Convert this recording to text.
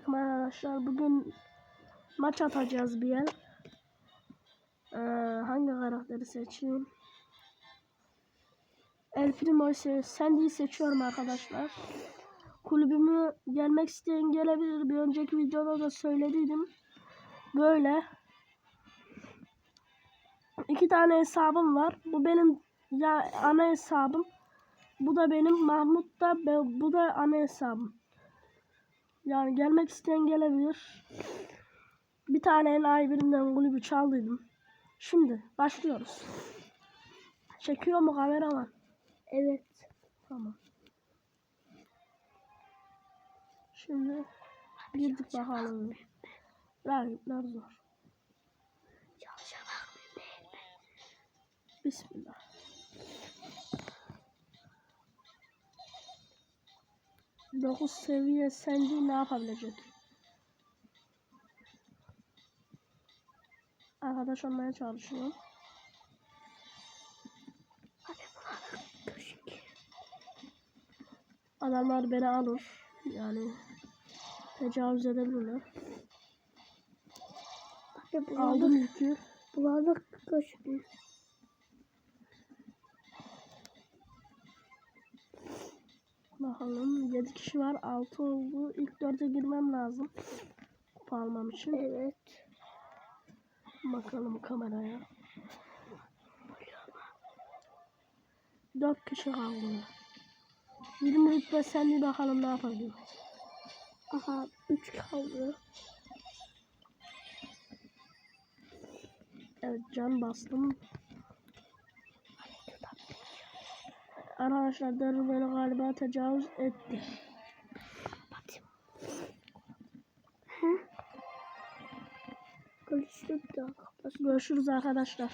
Selamünaleyküm arkadaşlar. Bugün maç atacağız bir yer. Ee, hangi karakteri seçeyim? El Primo'yu se Sandy'yi seçiyorum arkadaşlar. Kulübümü gelmek isteyen gelebilir. Bir önceki videoda da söylediydim. Böyle. İki tane hesabım var. Bu benim ya ana hesabım. Bu da benim Mahmut da bu da ana hesabım. Yani gelmek isteyen gelebilir. Bir tane enayi birinden kulübü çaldıydım. Şimdi başlıyoruz. Çekiyor mu kameraman? Evet. Tamam. Şimdi girdik bakalım. Rakipler zor. Bismillah. Dokuz seviye sence ne yapabilecek? Arkadaş olmaya çalışıyorum. Adamlar beni alır. Yani tecavüz edebilirler. Aldım yükü. bulanık köşkü. Bakalım 7 kişi var. 6 oldu. İlk 4'e girmem lazım. Kupa almam için. Evet. Bakalım kameraya. 4 kişi kaldı. 20 rütbe sen bir bakalım ne yapabiliyor. Aha 3 kaldı. Evet can bastım. Arkadaşlar Darı beni galiba tecavüz etti. Görüşürüz arkadaşlar.